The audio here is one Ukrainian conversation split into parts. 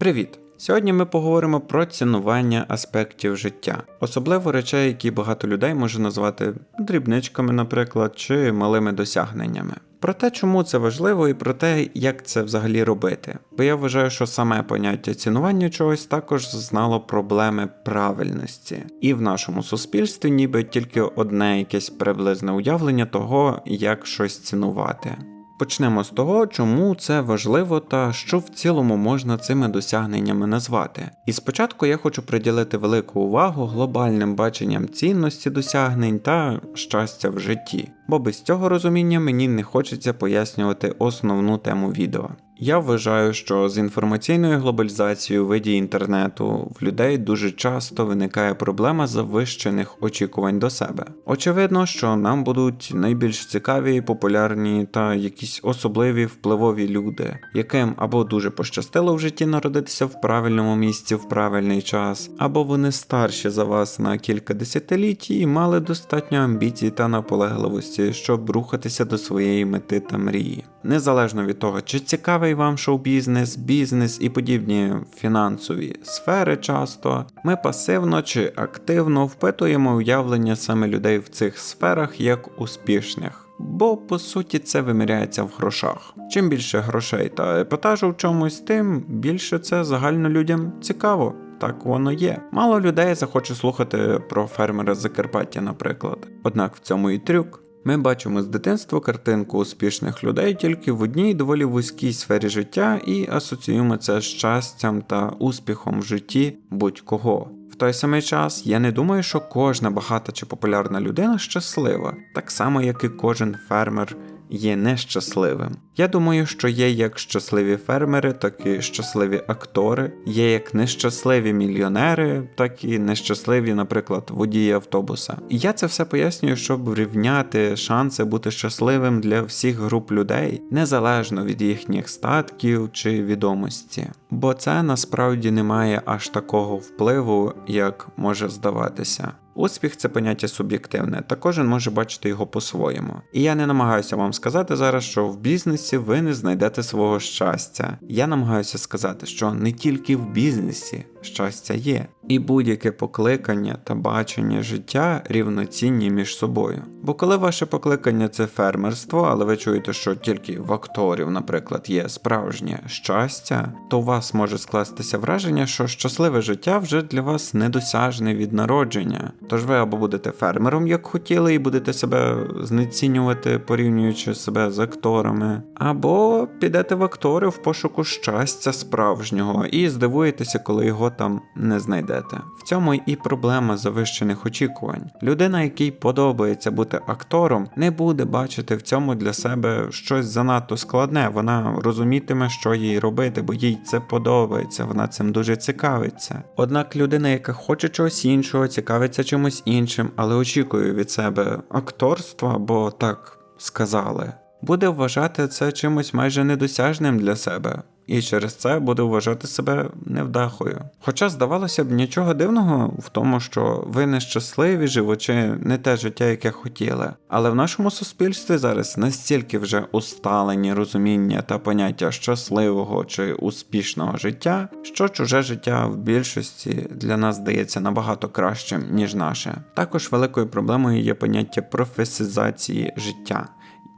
Привіт! Сьогодні ми поговоримо про цінування аспектів життя, особливо речей, які багато людей може назвати дрібничками, наприклад, чи малими досягненнями. Про те, чому це важливо, і про те, як це взагалі робити. Бо я вважаю, що саме поняття цінування чогось також зазнало проблеми правильності, і в нашому суспільстві ніби тільки одне якесь приблизне уявлення того, як щось цінувати. Почнемо з того, чому це важливо та що в цілому можна цими досягненнями назвати. І спочатку я хочу приділити велику увагу глобальним баченням цінності досягнень та щастя в житті, бо без цього розуміння мені не хочеться пояснювати основну тему відео. Я вважаю, що з інформаційною глобалізацією у виді інтернету в людей дуже часто виникає проблема завищених очікувань до себе. Очевидно, що нам будуть найбільш цікаві, популярні та якісь особливі впливові люди, яким або дуже пощастило в житті народитися в правильному місці в правильний час, або вони старші за вас на кілька десятиліть і мали достатньо амбіцій та наполегливості, щоб рухатися до своєї мети та мрії. Незалежно від того, чи цікавий вам шоу-бізнес, бізнес і подібні фінансові сфери, часто ми пасивно чи активно впитуємо уявлення саме людей в цих сферах як успішних. Бо по суті це виміряється в грошах. Чим більше грошей та епатажу в чомусь, тим більше це загально людям цікаво. Так воно є. Мало людей захоче слухати про фермера Закарпаття, наприклад. Однак в цьому і трюк. Ми бачимо з дитинства картинку успішних людей тільки в одній доволі вузькій сфері життя і асоціюємо це з щастям та успіхом в житті будь-кого. В той самий час я не думаю, що кожна багата чи популярна людина щаслива, так само як і кожен фермер є нещасливим. Я думаю, що є як щасливі фермери, так і щасливі актори, є як нещасливі мільйонери, так і нещасливі, наприклад, водії автобуса. І я це все пояснюю, щоб врівняти шанси бути щасливим для всіх груп людей, незалежно від їхніх статків чи відомості. Бо це насправді не має аж такого впливу, як може здаватися. Успіх це поняття суб'єктивне, та кожен може бачити його по-своєму. І я не намагаюся вам сказати зараз, що в бізнесі ви не знайдете свого щастя. Я намагаюся сказати, що не тільки в бізнесі щастя є, і будь-яке покликання та бачення життя рівноцінні між собою. Бо коли ваше покликання це фермерство, але ви чуєте, що тільки в акторів, наприклад, є справжнє щастя, то у вас може скластися враження, що щасливе життя вже для вас недосяжне від народження. Тож ви або будете фермером, як хотіли, і будете себе знецінювати, порівнюючи себе з акторами, або підете в актори в пошуку щастя справжнього і здивуєтеся, коли його там не знайдете. В цьому і проблема завищених очікувань. Людина, якій подобається бути актором, не буде бачити в цьому для себе щось занадто складне. Вона розумітиме, що їй робити, бо їй це подобається, вона цим дуже цікавиться. Однак людина, яка хоче чогось іншого, цікавиться чимось іншим, але очікує від себе акторства, бо так сказали, буде вважати це чимось майже недосяжним для себе і через це буде вважати себе невдахою. Хоча, здавалося б, нічого дивного в тому, що ви нещасливі, живучи не те життя, яке хотіли. Але в нашому суспільстві зараз настільки вже усталені розуміння та поняття щасливого чи успішного життя, що чуже життя в більшості для нас здається набагато кращим, ніж наше. Також великою проблемою є поняття професизації життя.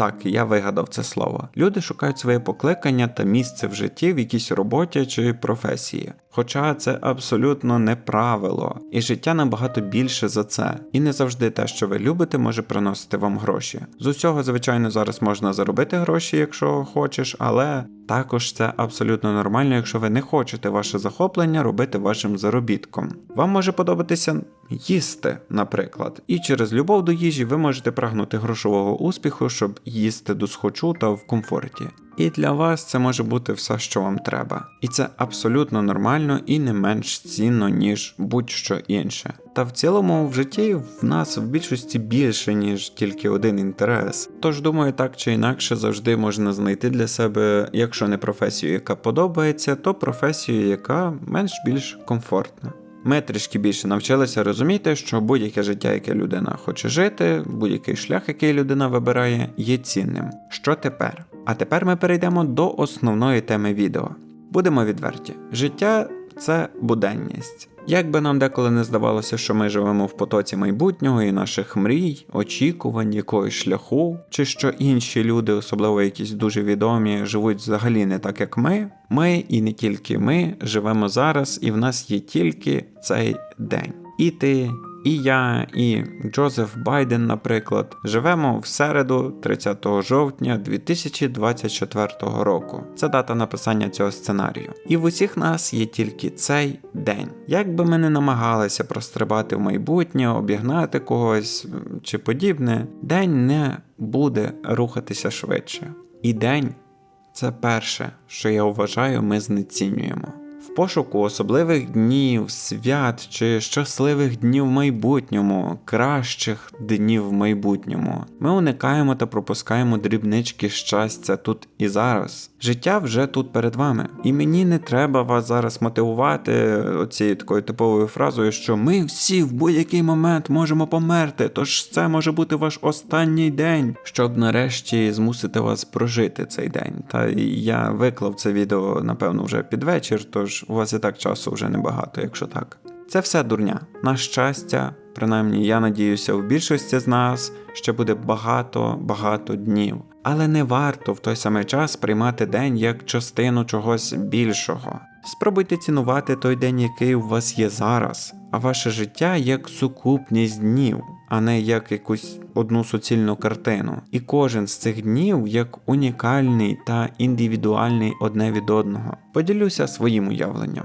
Так, я вигадав це слово. Люди шукають своє покликання та місце в житті в якійсь роботі чи професії. Хоча це абсолютно не правило, і життя набагато більше за це. І не завжди те, що ви любите, може приносити вам гроші. З усього, звичайно, зараз можна заробити гроші, якщо хочеш, але також це абсолютно нормально, якщо ви не хочете ваше захоплення робити вашим заробітком. Вам може подобатися їсти, наприклад, і через любов до їжі ви можете прагнути грошового успіху, щоб їсти до схочу та в комфорті. І для вас це може бути все, що вам треба. І це абсолютно нормально і не менш цінно, ніж будь-що інше. Та в цілому в житті в нас в більшості більше, ніж тільки один інтерес. Тож, думаю, так чи інакше завжди можна знайти для себе, якщо не професію, яка подобається, то професію, яка менш більш комфортна. Ми трішки більше навчилися розуміти, що будь-яке життя, яке людина хоче жити, будь-який шлях, який людина вибирає, є цінним. Що тепер? А тепер ми перейдемо до основної теми відео. Будемо відверті, життя це буденність. Як би нам деколи не здавалося, що ми живемо в потоці майбутнього і наших мрій, очікувань, якогось шляху, чи що інші люди, особливо якісь дуже відомі, живуть взагалі не так, як ми. Ми і не тільки ми живемо зараз, і в нас є тільки цей день. І ти, і я, і Джозеф Байден, наприклад, живемо в середу, 30 жовтня 2024 року. Це дата написання цього сценарію. І в усіх нас є тільки цей день. Як би ми не намагалися прострибати в майбутнє, обігнати когось чи подібне, день не буде рухатися швидше. І день це перше, що я вважаю, ми знецінюємо. В пошуку особливих днів, свят чи щасливих днів в майбутньому, кращих днів в майбутньому. Ми уникаємо та пропускаємо дрібнички щастя тут і зараз. Життя вже тут перед вами. І мені не треба вас зараз мотивувати оцією такою типовою фразою, що ми всі в будь-який момент можемо померти, тож це може бути ваш останній день, щоб нарешті змусити вас прожити цей день. Та я виклав це відео, напевно, вже під вечір, тож у вас і так часу вже небагато, якщо так. Це все дурня. На щастя, принаймні я надіюся, у більшості з нас ще буде багато-багато днів. Але не варто в той самий час приймати день як частину чогось більшого. Спробуйте цінувати той день, який у вас є зараз, а ваше життя як сукупність днів, а не як якусь одну суцільну картину. І кожен з цих днів як унікальний та індивідуальний одне від одного. Поділюся своїм уявленням.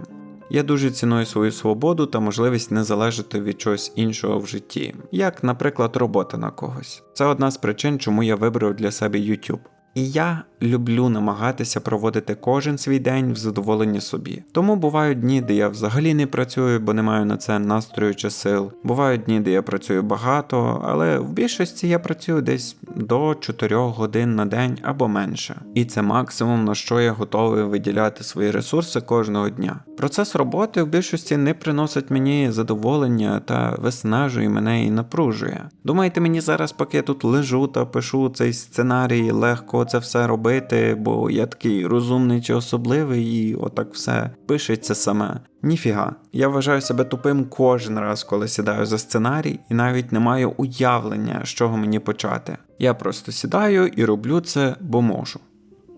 Я дуже ціную свою свободу та можливість не залежати від чогось іншого в житті, як, наприклад, робота на когось. Це одна з причин, чому я вибрав для себе YouTube. І я люблю намагатися проводити кожен свій день в задоволенні собі. Тому бувають дні, де я взагалі не працюю, бо не маю на це настрою чи сил. Бувають дні, де я працюю багато, але в більшості я працюю десь до 4 годин на день або менше. І це максимум, на що я готовий виділяти свої ресурси кожного дня. Процес роботи в більшості не приносить мені задоволення та виснажує мене і напружує. Думаєте, мені зараз, поки я тут лежу та пишу цей сценарій, легко це все робити, бо я такий розумний чи особливий, і отак все пишеться саме. Ніфіга, я вважаю себе тупим кожен раз, коли сідаю за сценарій, і навіть не маю уявлення, з чого мені почати. Я просто сідаю і роблю це, бо можу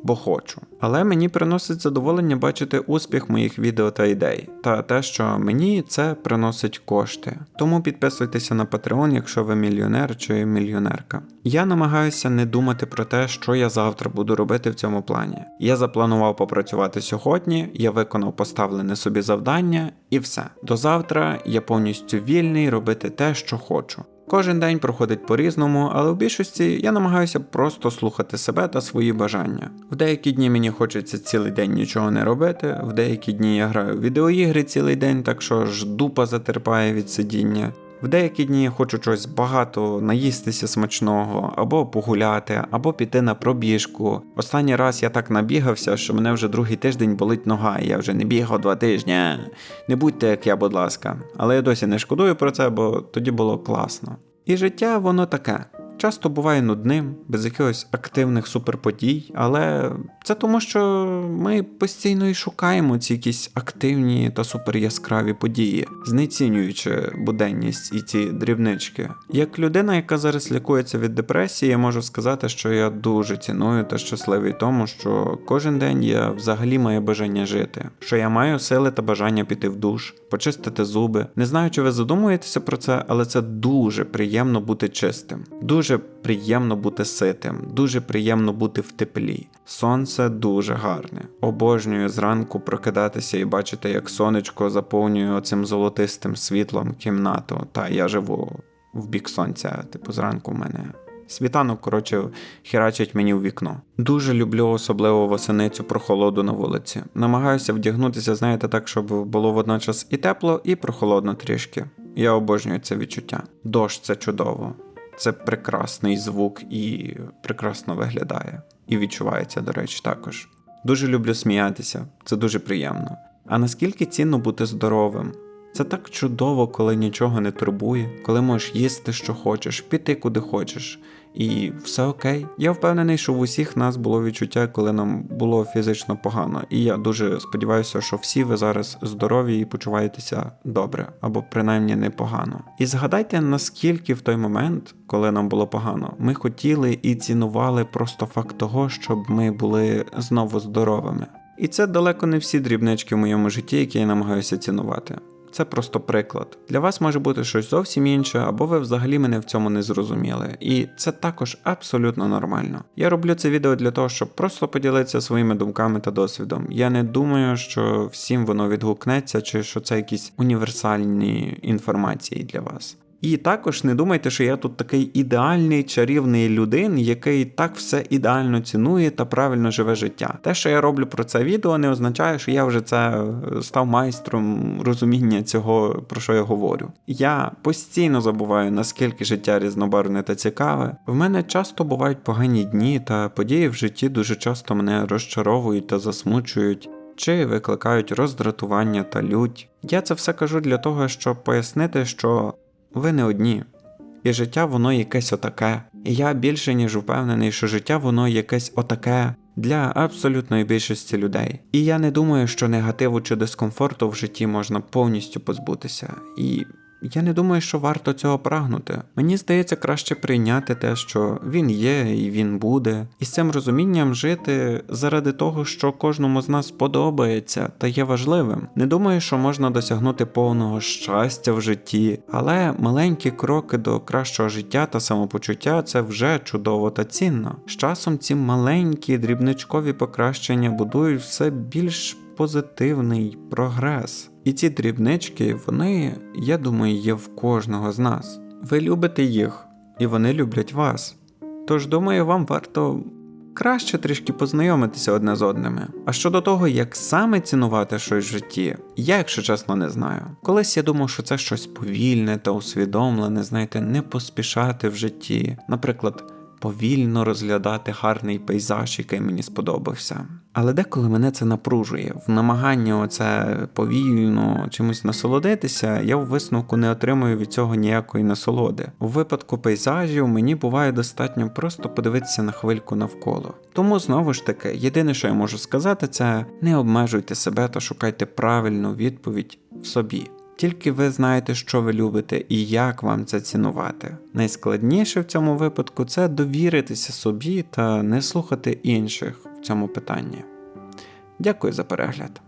бо хочу. Але мені приносить задоволення бачити успіх моїх відео та ідей, та те, що мені це приносить кошти. Тому підписуйтеся на Patreon, якщо ви мільйонер чи мільйонерка. Я намагаюся не думати про те, що я завтра буду робити в цьому плані. Я запланував попрацювати сьогодні, я виконав поставлене собі завдання, і все. До завтра я повністю вільний робити те, що хочу. Кожен день проходить по-різному, але в більшості я намагаюся просто слухати себе та свої бажання. В деякі дні мені хочеться цілий день нічого не робити, в деякі дні я граю в відеоігри цілий день, так що ж дупа затерпає від сидіння. В деякі дні хочу щось багато наїстися смачного, або погуляти, або піти на пробіжку. Останній раз я так набігався, що мене вже другий тиждень болить нога, і я вже не бігав два тижні. Не будьте як я, будь ласка. Але я досі не шкодую про це, бо тоді було класно. І життя воно таке часто буває нудним, без якихось активних суперподій, але це тому, що ми постійно і шукаємо ці якісь активні та суперяскраві події, знецінюючи буденність і ці дрібнички. Як людина, яка зараз лікується від депресії, я можу сказати, що я дуже ціную та щасливий тому, що кожен день я взагалі маю бажання жити, що я маю сили та бажання піти в душ, почистити зуби. Не знаю, чи ви задумуєтеся про це, але це дуже приємно бути чистим. Дуже Дуже приємно бути ситим, дуже приємно бути в теплі. Сонце дуже гарне. Обожнюю зранку прокидатися і бачити, як сонечко заповнює оцим золотистим світлом кімнату. Та я живу в бік сонця, типу, зранку в мене. Світанок, коротше, херачить мені в вікно. Дуже люблю особливо восеницю прохолоду на вулиці. Намагаюся вдягнутися, знаєте, так, щоб було водночас і тепло, і прохолодно трішки. Я обожнюю це відчуття. Дощ це чудово. Це прекрасний звук і прекрасно виглядає. І відчувається, до речі, також. Дуже люблю сміятися, це дуже приємно. А наскільки цінно бути здоровим? Це так чудово, коли нічого не турбує, коли можеш їсти, що хочеш, піти куди хочеш. І все окей. Я впевнений, що в усіх нас було відчуття, коли нам було фізично погано. І я дуже сподіваюся, що всі ви зараз здорові і почуваєтеся добре, або принаймні непогано. І згадайте, наскільки в той момент, коли нам було погано, ми хотіли і цінували просто факт того, щоб ми були знову здоровими. І це далеко не всі дрібнички в моєму житті, які я намагаюся цінувати. Це просто приклад. Для вас може бути щось зовсім інше, або ви взагалі мене в цьому не зрозуміли. І це також абсолютно нормально. Я роблю це відео для того, щоб просто поділитися своїми думками та досвідом. Я не думаю, що всім воно відгукнеться, чи що це якісь універсальні інформації для вас. І також не думайте, що я тут такий ідеальний чарівний людин, який так все ідеально цінує та правильно живе життя. Те, що я роблю про це відео, не означає, що я вже це е, став майстром розуміння цього, про що я говорю. Я постійно забуваю, наскільки життя різнобарвне та цікаве. В мене часто бувають погані дні, та події в житті дуже часто мене розчаровують та засмучують. Чи викликають роздратування та лють. Я це все кажу для того, щоб пояснити, що ви не одні. І життя воно якесь отаке. І я більше ніж впевнений, що життя воно якесь отаке для абсолютної більшості людей. І я не думаю, що негативу чи дискомфорту в житті можна повністю позбутися. І я не думаю, що варто цього прагнути. Мені здається, краще прийняти те, що він є і він буде, і з цим розумінням жити заради того, що кожному з нас подобається та є важливим. Не думаю, що можна досягнути повного щастя в житті, але маленькі кроки до кращого життя та самопочуття це вже чудово та цінно. З часом ці маленькі дрібничкові покращення будують все більш позитивний прогрес. І ці дрібнички, вони, я думаю, є в кожного з нас. Ви любите їх, і вони люблять вас. Тож, думаю, вам варто краще трішки познайомитися одне з одними. А щодо того, як саме цінувати щось в житті, я, якщо чесно, не знаю. Колись я думав, що це щось повільне та усвідомлене, знаєте, не поспішати в житті. Наприклад, повільно розглядати гарний пейзаж, який мені сподобався. Але деколи мене це напружує. В намаганні оце повільно чимось насолодитися, я в висновку не отримую від цього ніякої насолоди. У випадку пейзажів мені буває достатньо просто подивитися на хвильку навколо. Тому знову ж таки, єдине, що я можу сказати, це не обмежуйте себе та шукайте правильну відповідь в собі. Тільки ви знаєте, що ви любите і як вам це цінувати. Найскладніше в цьому випадку це довіритися собі та не слухати інших в цьому питанні. Дякую за перегляд.